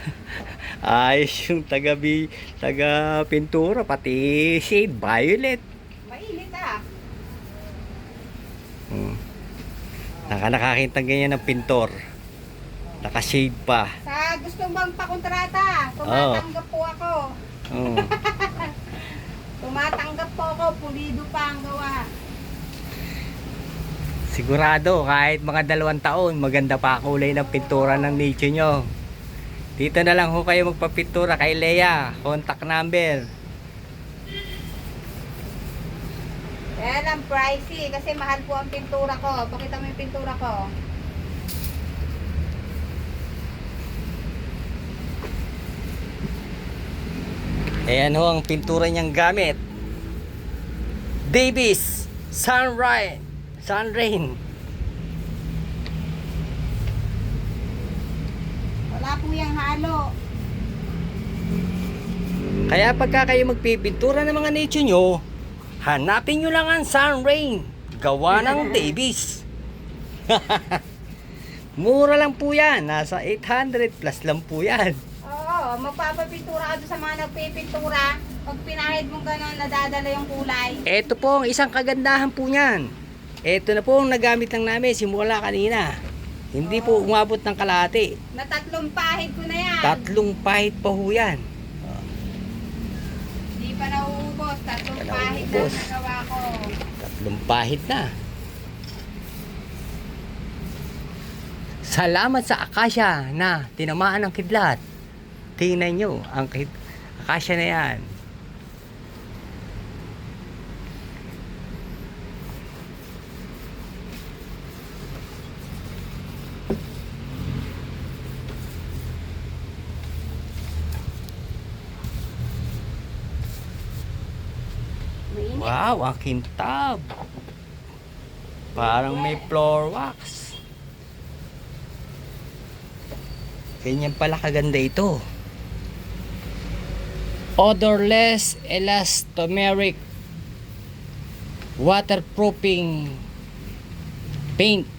Ayos yung taga, bi, taga pintura, pati shade, violet. Mainit ah. Hmm. Naka nakakita ganyan ng pintor. Naka-shade pa. Sa gusto bang pakontrata, tumatanggap po ako. Oh. Tumatanggap po ako, pulido pa ang gawa. Sigurado, kahit mga dalawang taon, maganda pa kulay ng pintura ng nicho nyo. Dito na lang ho kayo magpapintura kay Lea. Contact number. Kaya lang pricey kasi mahal po ang pintura ko. Pakita mo yung pintura ko. Ayan ho ang pintura niyang gamit. Davis Sunrise Sunrain. Yung halo. Kaya pagka kayo magpipintura ng mga nicho nyo, hanapin nyo lang ang Sunrain. Gawa ng Davis. Mura lang po yan. Nasa 800 plus lang po yan. Oo, magpapapintura ka sa mga nagpipintura. Pag pinahid mo gano'n, nadadala yung kulay. Ito po ang isang kagandahan po niyan. Ito na po ang nagamit lang namin simula kanina. Hindi po umabot ng kalahati. Na tatlong pahid ko na yan. Tatlong pahit pa ho yan. Hindi pa nauubos. Tatlong Wala pahid na nagawa ko. Tatlong pahit na. Salamat sa akasya na tinamaan ng kidlat. Tingnan nyo, ang kid- akasya na yan. Wow, ang kintab. Parang may floor wax. Ganyan pala kaganda ito. Odorless elastomeric waterproofing paint.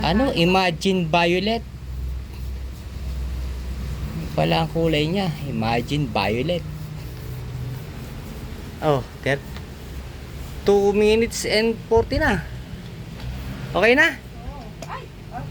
Ano? Imagine violet pala ang kulay niya. Imagine violet. Oh, ter 2 minutes and 40 na. Okay na? Oh,